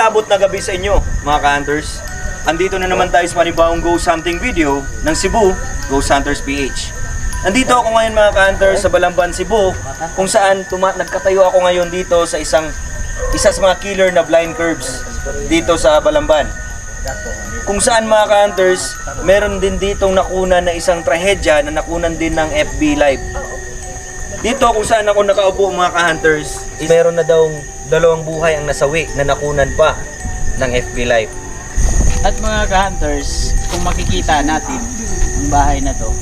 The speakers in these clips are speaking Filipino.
Kilabot na gabi sa inyo, mga ka-hunters. Andito na naman tayo sa panibawang Ghost Hunting video ng Cebu, Ghost Hunters PH. Nandito ako ngayon mga ka-hunters sa Balamban, Cebu, kung saan tuma- nagkatayo ako ngayon dito sa isang isa sa mga killer na blind curves dito sa Balamban. Kung saan mga ka-hunters, meron din ditong nakunan na isang trahedya na nakunan din ng FB Live. Dito kung saan ako nakaupo mga ka-hunters, meron na daw dalawang buhay ang nasawi na nakunan pa ng FB Live. At mga ka-hunters, kung makikita natin ang bahay na to,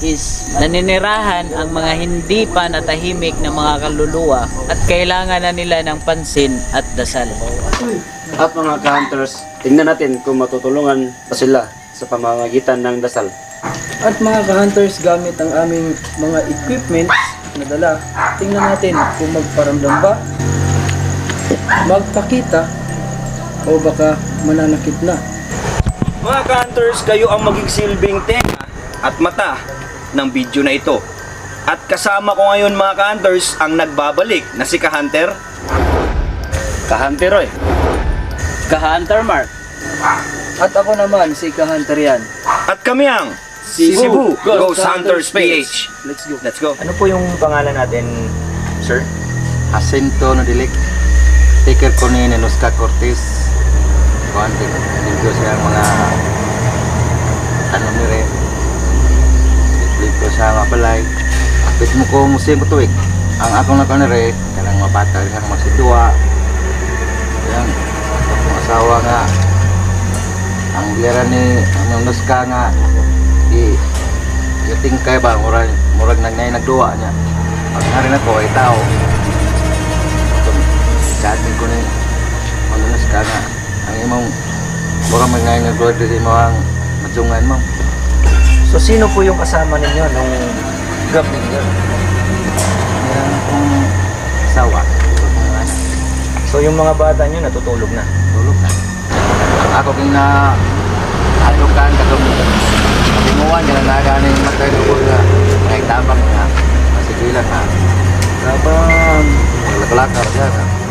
is naninirahan ang mga hindi pa natahimik na mga kaluluwa at kailangan na nila ng pansin at dasal. At mga ka-hunters, tingnan natin kung matutulungan pa sila sa pamamagitan ng dasal. At mga ka-hunters, gamit ang aming mga equipments na dala, tingnan natin kung magparamdam ba, magpakita, o baka mananakit na. Mga ka-hunters, kayo ang maging silbing tenga at mata ng video na ito. At kasama ko ngayon mga ka-hunters ang nagbabalik na si ka-hunter. Ka-hunter oy. Ka-hunter Mark, At ako naman, si ka-hunter yan. At kami ang Cebu, Ghost Hunters PH. Let's go. Let's go. Ano po yung pangalan natin, sir? Jacinto Nodilik, Taker ko ni Nenuska Cortez, kuhan din siya mga ano ni Re, dito sa mga balay. Apit mo ko musim ko tuwik. Ang akong nakon ni Re, kanang mabata rin ang magsidua. Yan, ang asawa nga, ang lera ni ang Nenuska nga, di, yating kay ba, murag, murag nagnay nagduwa niya. Pag narin ako ay tao, ko ni Manunas ka nga ang imong baka magnayin nga God sa imo ang matsungan mo. So sino po yung kasama ninyo nung gabi yun? Meron akong asawa. So yung mga bata nyo natutulog na. Tulog na. Ako king na adukan katong Tinguan niya na nagani matay ko nga nagtabang nga masigilan na Habang laklakar siya na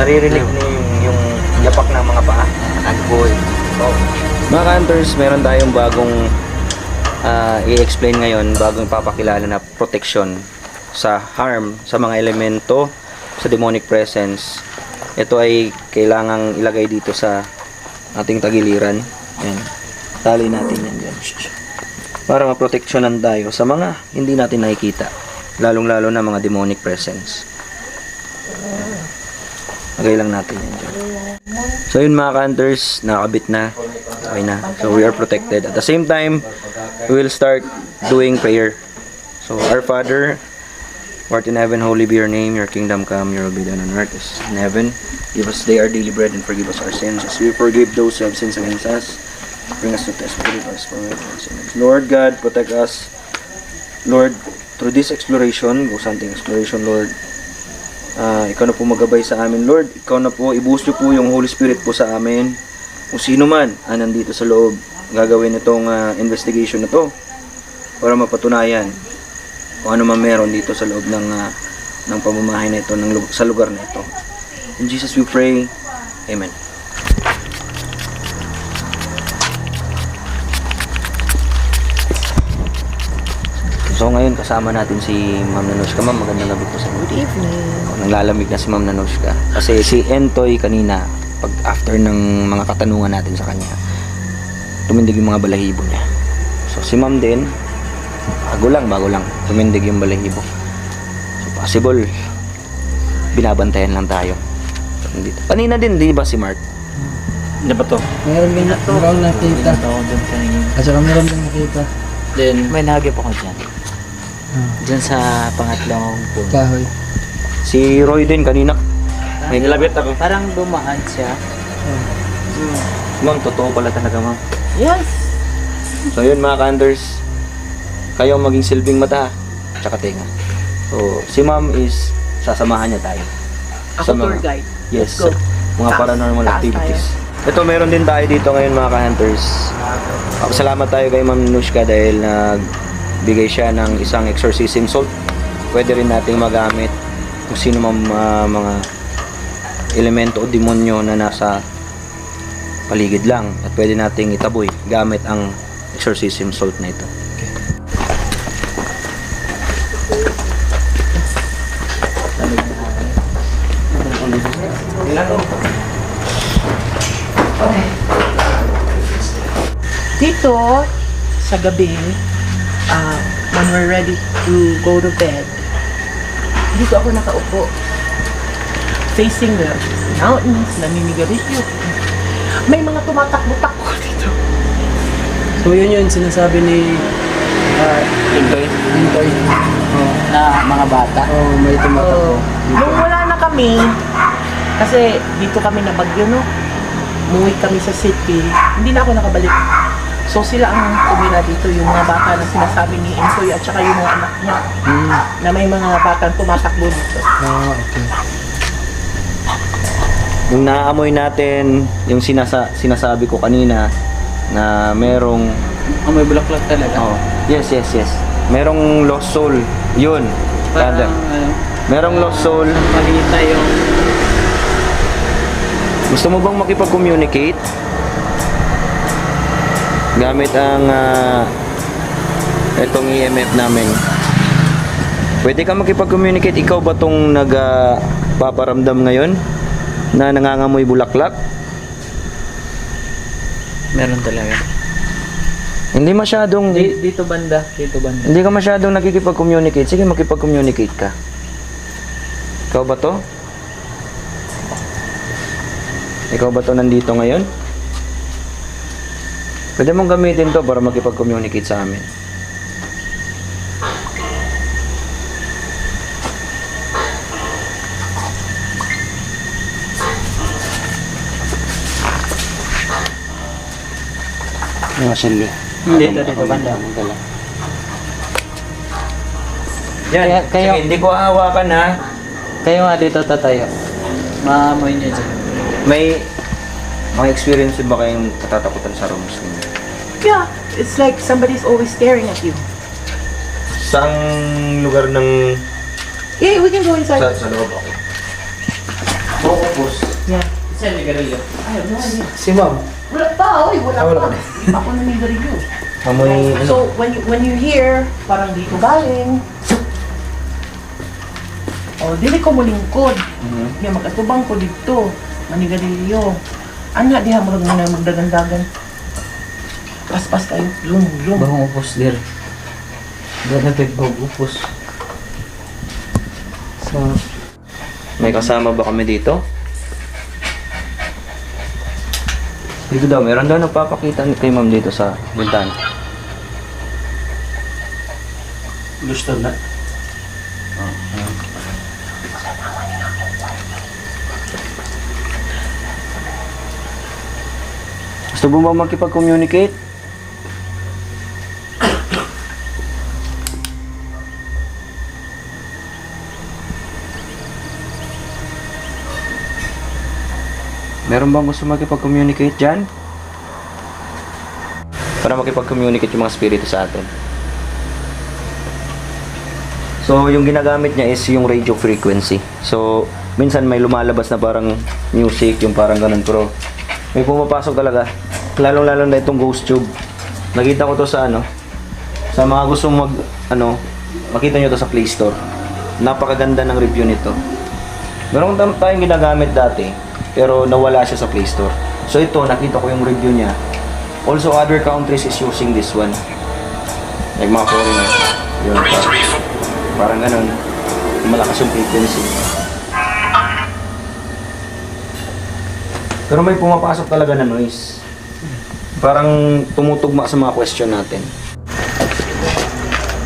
naririnig niyo yung, yung yapak ng mga paa. nagboy. Mga hunters, meron tayong bagong ah, i-explain ngayon, bagong papakilala na protection sa harm sa mga elemento sa demonic presence. Ito ay kailangang ilagay dito sa ating tagiliran. Yan. Tali natin yan dyan. Para maproteksyonan tayo sa mga hindi natin nakikita. Lalong-lalo na mga demonic presence. Lagay lang natin yan dyan. So yun mga hunters, nakakabit na. Okay na. So we are protected. At the same time, we will start doing prayer. So our Father, who art in heaven, holy be your name. Your kingdom come, your will be done on earth as in heaven. Give us today our daily bread and forgive us our sins as we forgive those who have sins against us. Bring us to test, forgive us from our sins. Lord God, protect us. Lord, through this exploration, go something exploration, Lord, Ikaw na po magabay sa amin, Lord. Ikaw na po, ibuhos niyo po yung Holy Spirit po sa amin. Kung sino man ang nandito sa loob, gagawin itong ah, investigation na to para mapatunayan kung ano man meron dito sa loob ng ah, ng pamamahay na ito, ng, sa lugar na ito. In Jesus we pray. Amen. So ngayon kasama natin si Ma'am Nanushka. Ma'am, magandang gabi po sa inyo. Good evening. nanglalamig na si Ma'am Nanushka. Kasi si Entoy kanina, pag after ng mga katanungan natin sa kanya, tumindig yung mga balahibo niya. So si Ma'am din, bago lang, bago lang, tumindig yung balahibo. So possible, binabantayan lang tayo. Dito. Kanina din, di ba si Mark? Ano ba to? Meron din meron nakita. At saka meron din nakita. Then, May nahagip ako dyan. Dyan sa pangatlong puno. kahoy. Si Roy din kanina. May nilabit ako. Parang dumaan siya. Ma'am, totoo pala talaga ma'am. Yes! So yun mga kanders, kayo ang maging silbing mata, tsaka tenga. So si ma'am is sasamahan niya tayo. Ako mga- tour guide. Yes, Let's go. sa mga Taas- paranormal taas activities. Ito meron din tayo dito ngayon mga ka-hunters. Uh, salamat tayo kay Ma'am Nushka dahil nagbigay siya ng isang exorcism salt. Pwede rin nating magamit kung sino mang uh, mga elemento o demonyo na nasa paligid lang at pwede nating itaboy gamit ang exorcism salt na ito. Dito, sa gabi, ah, when we're ready to go to bed, dito ako nakaupo. Facing the mountains, naninigarilyo. May mga tumatakbo-takbo dito. So yun yun, sinasabi ni uh, Intoy. Intoy. Oh, Na mga bata. oh, may tumatakbo. So, nung wala na kami, kasi dito kami na bagyo, no? Umuwi kami sa city, hindi na ako nakabalik. So sila ang tumira dito, yung mga bata na sinasabi ni Ensoy at saka yung mga anak niya Hmm. na may mga batang tumatakbo dito. Ah, okay. Nung naamoy natin yung sinasa sinasabi ko kanina na merong Oh, may bulaklak talaga. oh, yes, yes, yes. Merong lost soul. Yun. Parang, ano, Merong lost soul. makita yung Gusto mo bang makipag-communicate? Gamit ang ah, itong EMF namin. Pwede ka makipag-communicate. Ikaw ba tong nagpaparamdam ngayon? Na nangangamoy bulaklak? meron talaga. Hindi masyadong... Di, dito banda, dito banda. Hindi ka masyadong nakikipag-communicate. Sige, makipag-communicate ka. Ikaw ba to? Ikaw ba to nandito ngayon? Pwede mong gamitin to para makipag-communicate sa amin. Yung asin Dito, dito banda. Yan, Kaya- kayo- sige, hindi ko hawakan ha. Kayo nga dito tatayo. Maamoy niyo dyan. May mga experience ba kayong katatakutan sa rooms ninyo? Yeah, it's like somebody's always staring at you. Saang lugar ng... Yeah, we can go inside. Sa, sa loob ako. Focus. Yeah. Saan yung garilyo? I have no idea. Si ma'am. Wala pa, oy, wala Ah, wala pa. pa. Ako naninigarilyo. Amoy ano? So, when you, when you hear, parang dito galing, oh, dili ko mo lingkod. Mhm. Yung magkatubang ko dito, manigarilyo. Ana, diha mo na magdagandagan. Paspas kayo, lum, lum. Bahong upos dir. Diyan na bahong upos. So, May kasama ba kami dito? Dito daw, meron daw nagpapakita ni kay ma'am dito sa bintana. Gusto na. Gusto mo ba makipag-communicate? Meron bang gusto makipag-communicate dyan? Para makipag-communicate yung mga spirito sa atin. So, yung ginagamit niya is yung radio frequency. So, minsan may lumalabas na parang music, yung parang ganun. Pero, may pumapasok talaga. Lalong-lalo na itong ghost tube. Nakita ko to sa ano, sa mga gusto mag, ano, makita nyo to sa Play Store. Napakaganda ng review nito. Meron tayong ginagamit dati, pero nawala siya sa Play Store. So ito, nakita ko yung review niya. Also, other countries is using this one. Like mga foreigner. Yun, parang, parang ganun. Malakas yung frequency. Pero may pumapasok talaga na noise. Parang tumutugma sa mga question natin.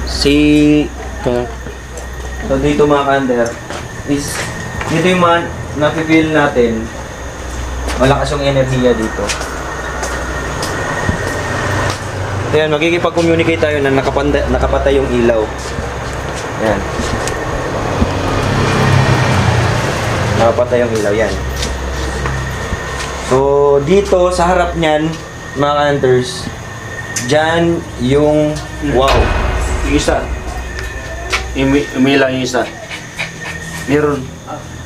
Si So dito mga kander is dito yung mga nafe-feel natin malakas yung enerhiya dito. So yan, magkikipag-communicate tayo na nakapanda, nakapatay yung ilaw. Yan. Nakapatay yung ilaw, yan. So, dito sa harap niyan, mga hunters, dyan yung wow. Yung isa. Umi umilang yung isa. Meron.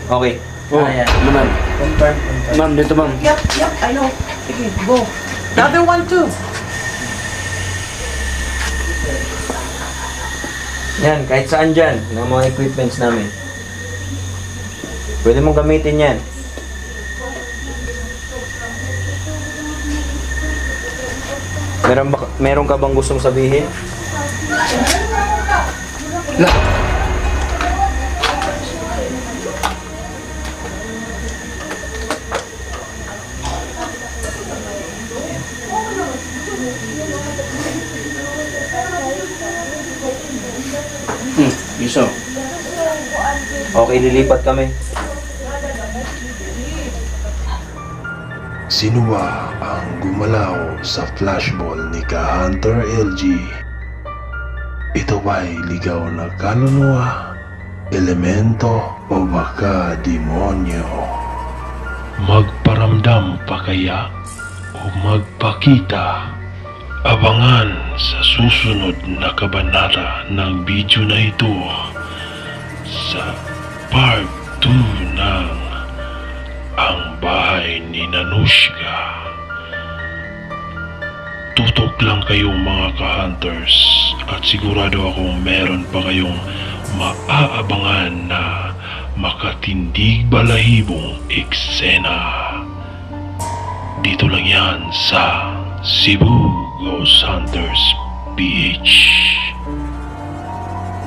Okay. Oh, Ayan. ano ma'am? Confirm, confirm. Ma'am, dito ma'am. Yep, yep, I know. Sige, go. The other one too. Yan, kahit saan dyan, ng mga equipments namin. Pwede mong gamitin yan. Meron, ba, meron ka bang gustong sabihin? Hmm, isa. Okay, lilipat kami. Sino ba ang gumalaw sa flashball ni Ka-Hunter LG? Ito ba'y ligaw na kaluluwa, elemento o baka demonyo? Magparamdam pa kaya o magpakita? Abangan sa susunod na kabanata ng video na ito sa part 2 ng Ang Bahay ni Nanushka. Tutok lang kayo mga ka-hunters at sigurado akong meron pa kayong maaabangan na makatindig balahibong eksena. Dito lang yan sa Cebu Ghost Hunters PH.